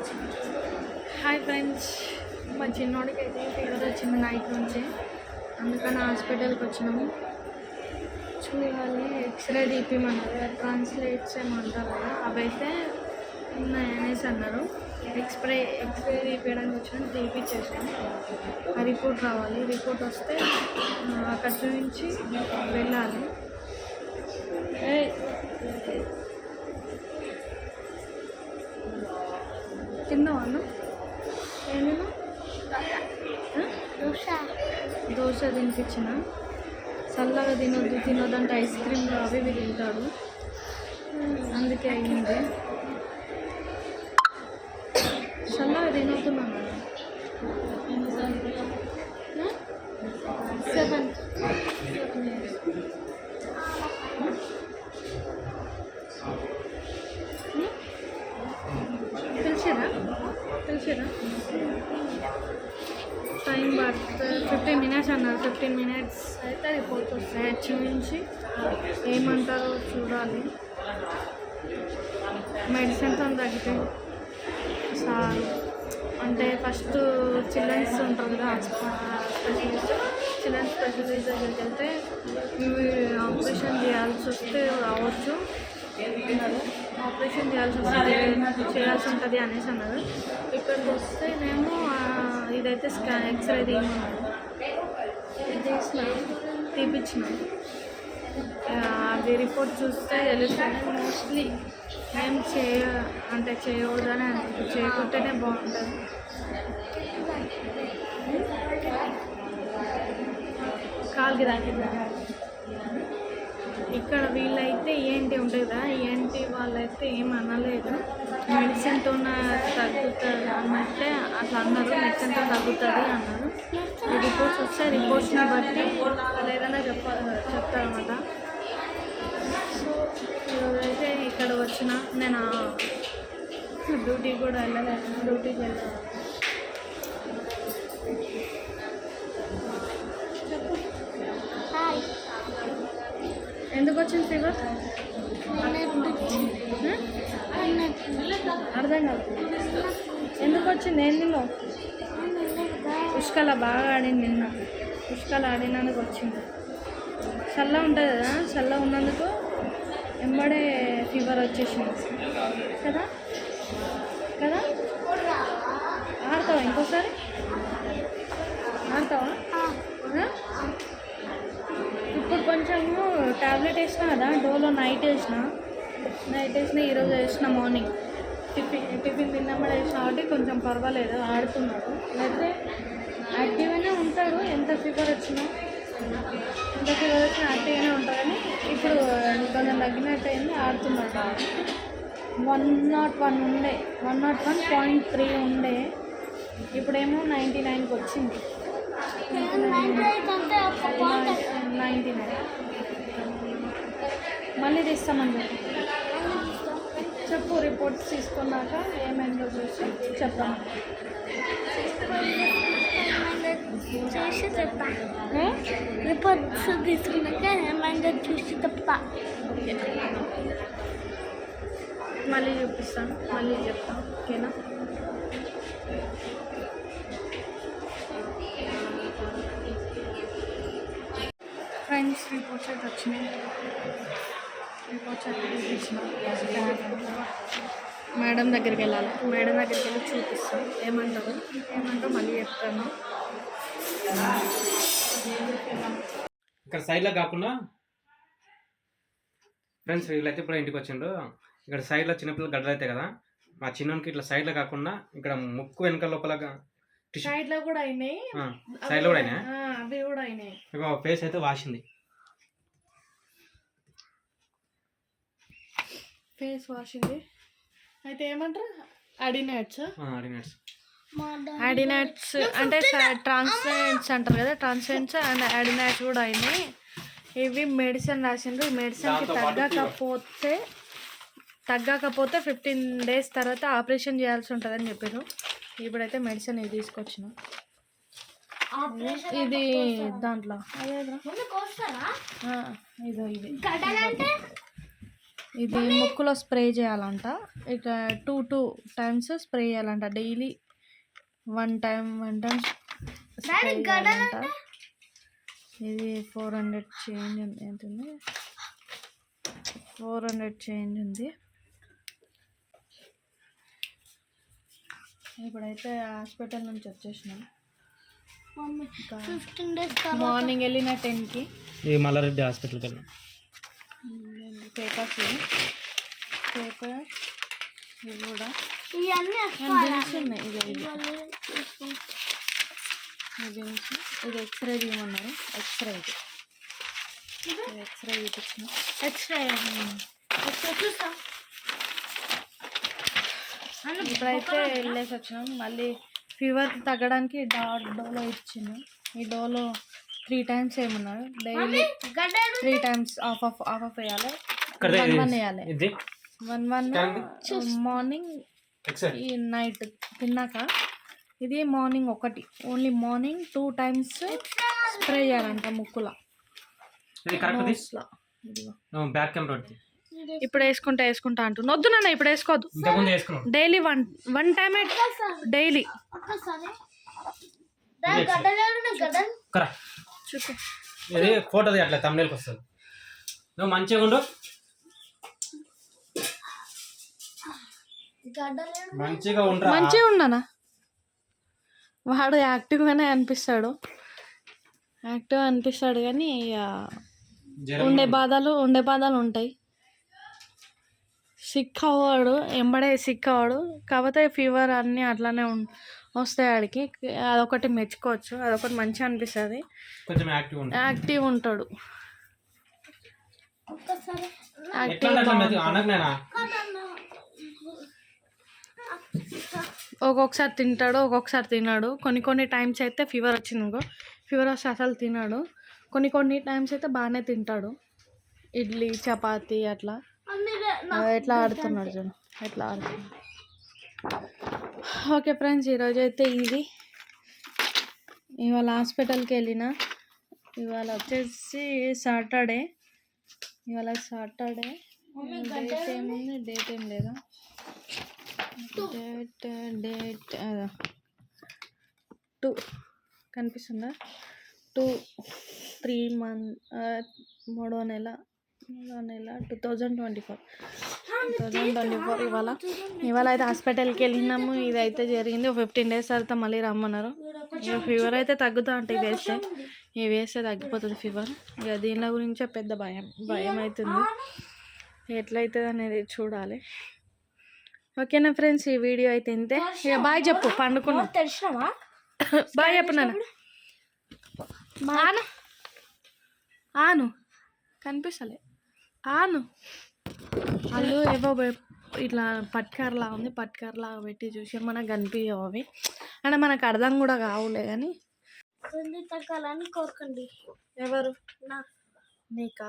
Hi friends మా చిన్నోడికి అయితే ఫీవర్ వచ్చింది నైట్ నుంచి. అందుకని హాస్పిటల్కి వచ్చినాము. చూడాలి ఎక్స్రే తీపిమన్నారు ట్రాన్స్లేట్స్ ఏమంటారు కదా అవైతే ఉన్నాయి అనేసి అన్నారు. ఎక్స్రే ఎక్స్రే తీపించడానికి వచ్చిన తీపిచ్చేసాం. ఆ రిపోర్ట్ రావాలి. రిపోర్ట్ వస్తే అక్కడి నుంచి వెళ్ళాలి. దోశ. తినిపించిన. చల్లగా తినొద్దు తినొద్దు అంటే ఐస్ క్రీమ్లు అవి ఇవి తింటాడు. అందుకే అయింది. ఫిఫ్టీ ఫిఫ్టీన్ మినిట్స్ అన్నారు ఫిఫ్టీన్ మినిట్స్ అయితే అది పోతుంది చూపించి ఏమంటారో చూడాలి మెడిసిన్తో తగ్గితే సార్ అంటే ఫస్ట్ చిల్డ్రన్స్ ఉంటుంది కదా స్పెషలిస్ట్ చిల్డ్రన్స్ స్పెషలిస్ట్ దగ్గరికి వెళ్తే ఇవి ఆపరేషన్ చేయాల్సి వస్తే రావచ్చు అన్నారు ఆపరేషన్ చేయాల్సి వస్తుంది చేయాల్సి ఉంటుంది అనేసి అన్నారు ఇక్కడికి వస్తే మేము ఇదైతే స్కాన్ ఎక్స్రే తీయమన్నారు ఇది తీసిన తీపిచ్చిన అది రిపోర్ట్ చూస్తే తెలుస్తుంది మోస్ట్లీ ఏం చేయ అంటే చేయకూడదని అనిపిస్తుంది చేయకుంటేనే బాగుంటుంది. కాలుకి దాకిందా ఇక్కడ వీళ్ళైతే ఏంటి ఉండేదా? ఏంటి వాళ్ళైతే ఏం అనలేదు. మెడిసిన్తో తగ్గుతుంది అన్నట్టే అట్లా అన్నారు. మెడిసిన్తో తగ్గుతుంది అన్నారు. రిపోర్ట్స్ వస్తే రిపోర్ట్స్ని బట్టి వాళ్ళు ఏదైనా చెప్ప చెప్తారన్నమాట. సో ఈరోజైతే ఇక్కడ వచ్చిన నేను డ్యూటీ కూడా వెళ్ళలేదు. డ్యూటీకి వెళ్ళాను. ఎందుకు వచ్చింది ఫీవర్? అర్థం కాదు. ఎందుకు వచ్చింది? ఏం తిన్నావు? పుష్కల బాగా ఆడింది నిన్న. పుష్కల ఆడినందుకు వచ్చింది. చల్ల ఉంటుంది కదా చల్ల ఉన్నందుకు ఎంబడే ఫీవర్ వచ్చేసింది. కదా? కదా? ఆడతావా ఇంకోసారి? ఆడతావా? టాబ్లెట్ వేసిన కదా డోలో నైట్ వేసిన నైట్ వేసిన ఈరోజు వేసిన మార్నింగ్. టిఫిన్ టిఫిన్ తిన్నప్పుడు వేసిన కాబట్టి కొంచెం పర్వాలేదు ఆడుతున్నాడు లేకపోతే యాక్టివ్గానే ఉంటాడు ఎంత ఫీవర్ వచ్చినా. ఎంత ఫీవర్ వచ్చినా యాక్టివ్గానే ఉంటాడు కానీ ఇప్పుడు కొంచెం తగ్గినట్టు అయింది ఆడుతున్నాడు వన్ నాట్ వన్ ఉండే one nought one point three ఉండే. ఇప్పుడేమో నైంటీ నైన్కి వచ్చింది. Ninety nine. మళ్ళీ తీస్తామని చెప్పు చెప్పు రిపోర్ట్స్ తీసుకున్నాక ఏమైందో చూసి చెప్తాం చూసి చెప్తా? రిపోర్ట్స్ తీసుకున్నాక ఏమైందో చూసి చెప్తా. మళ్ళీ చూపిస్తాను మళ్ళీ చెప్తాను ఓకేనా? ఫ్రెండ్స్ రిపోర్ట్స్ అయితే వచ్చినాయి. మేడం దగ్గరికి వెళ్ళాలి. మేడం దగ్గరికి వెళ్ళి చూపిస్తాం. ఏమంటారు? ఏమంటారో మళ్ళీ చెప్తాను. ఇక్కడ సైడ్లో కాకుండా ఫ్రెండ్స్ వీళ్ళైతే ఇప్పుడు ఇంటికి వచ్చిండు ఇక్కడ సైడ్లో చిన్నపిల్లలు గడ్డలు అవుతాయి కదా. మా చిన్నకి ఇట్లా సైడ్లో కాకుండా ఇక్కడ ముక్కు వెనక లోపల సైడ్లో కూడా అయినాయి. సైడ్లో కూడా అయినా ఆ, అవి కూడా అయినాయి. ఫేస్ అయితే వాసింది. ఫేస్ వాషింగ్ అయితే ఏమంటారు? అడినట్స్ అడిగినట్స్ అడినట్స్ అంటే ట్రాన్స్లెంట్స్ అంటారు కదా ట్రాన్స్లెంట్స్ అండ్ అడినట్స్ కూడా అయినాయి. ఇవి మెడిసిన్ రాసిండ్రు. ఈ మెడిసిన్కి తగ్గకపోతే తగ్గకపోతే ఫిఫ్టీన్ డేస్ తర్వాత ఆపరేషన్ చేయాల్సి ఉంటుందని చెప్పారు ఇప్పుడైతే మెడిసిన్ ఇది తీసుకొచ్చిన. ఇది దాంట్లో. ఇదో ఇది. ఇది ముక్కులో స్ప్రే చేయాలంట. ఇక టూ టూ టైమ్స్ స్ప్రే చేయాలంట. Daily one time one time spray చేయాలంట. ఇది ఫోర్ హండ్రెడ్ చేంజ్ ఉంది ఫోర్ హండ్రెడ్ చేంజ్ ఉంది. ఇప్పుడైతే హాస్పిటల్ నుంచి వచ్చేసినాం. మార్నింగ్ వెళ్ళిన టెన్కి. ఈ మల్లారెడ్డి హాస్పిటల్కి వెళ్ళాం పేపర్స్ పేపర్ ఇవి కూడా. బిల్స్ ఉన్నాయి? ఇది బిల్స్ ఇది ఎక్స్రే తీయమన్నారు. ఎక్స్రే ఇది. ఎక్స్రే చూపించిన ఎక్స్ట్రా ఎక్స్ట్రా చూస్తా. ఇప్పుడైతే వెళ్ళేసి వచ్చినాం. మళ్ళీ ఫీవర్ తగ్గడానికి డాట్ డోలో ఇచ్చిండు. ఈ డోలో త్రీ టైమ్స్ ఏమన్నారు daily three times half half half half వేయాలి. వన్ వన్ వేయాలి. ఇది. వన్ వన్ మార్నింగ్ ఈ నైట్ తిన్నాక ఇది మార్నింగ్ ఒకటి. Only morning two times spray చేయాలంట ముక్కుల. బ్యాక్ ఇప్పుడు వేసుకుంటా వేసుకుంటా అంటున్నా. వద్దు నాన్న ఇప్పుడు వేసుకోవద్దు. వేసుకున్నాం daily one one time daily చూపు ఇది ఫోటో అట్లా తమిళకి వస్తుంది. నువ్వు మంచిగా ఉండు. మంచిగా ఉండరా మంచిగా ఉన్నానా వాడు యాక్టివ్గానే అనిపిస్తాడు. యాక్టివ్ అనిపిస్తాడు కానీ ఉండే బాధలు ఉండే బాధలు ఉంటాయి. సిక్ అవ్వడు ఎంబడే సిక్ అవ్వడు కాకపోతే ఫీవర్ అన్నీ అట్లానే ఉం వస్తాయి ఆడికి. అదొకటి మెచ్చుకోవచ్చు. అదొకటి మంచిగా అనిపిస్తుంది. కొంచెం యాక్టివ్ ఉంటాడు. ఒక్కొక్కసారి తింటాడు ఒక్కొక్కసారి తిన్నాడు కొన్ని కొన్ని టైమ్స్ అయితే ఫీవర్ వచ్చింది ఇంకో ఫీవర్ వస్తే అసలు తినాడు. కొన్ని కొన్ని టైమ్స్ అయితే బాగానే తింటాడు. ఇడ్లీ చపాతి అట్లా. ఎట్లా ఆడుతున్నాడు చూడు. ఎట్లా ఆడుతున్నాడు. ఓకే ఫ్రెండ్స్ ఈరోజు అయితే ఇది. ఇవాళ హాస్పిటల్కి వెళ్ళిన. ఇవాళ వచ్చేసి సాటర్డే. ఇవాళ సాటర్డే. డేట్ ఏముంది? డేట్ ఏం లేదా. Date date two. కనిపిస్తుందా? టూ త్రీ మంత్ మూడో నెల మూడో నెల two thousand twenty four. Four ఇవాళ ఇవాళ అయితే హాస్పిటల్కి వెళ్ళినాము ఇది అయితే జరిగింది ఒక ఫిఫ్టీన్ డేస్ తర్వాత మళ్ళీ రమ్మన్నారు. ఇక ఫీవర్ అయితే తగ్గుతా అంటే ఇది వేస్తే ఇవి వేస్తే తగ్గిపోతుంది ఫీవర్ ఇక దీనిలో గురించే పెద్ద భయం భయం అవుతుంది ఎట్లయితుంది అనేది చూడాలి. ఓకేనా ఫ్రెండ్స్ ఈ వీడియో అయితే ఇంతే. ఇక బాయ్ చెప్పు పండుకున్నాం. తెలిసినావా? బాయ్ చెప్పు నాన్న. ఆను. కనిపిస్తలే. ఆను. వాళ్ళు ఏవో ఇట్లా పట్కార్లా ఉంది పట్కార్లా పెట్టి చూసి మనకు కనిపించవు అవి. అంటే మనకు అర్థం కూడా కావులే కానీ. తగ్గాలని కోరుకోండి. ఎవరు? నా. నీకా?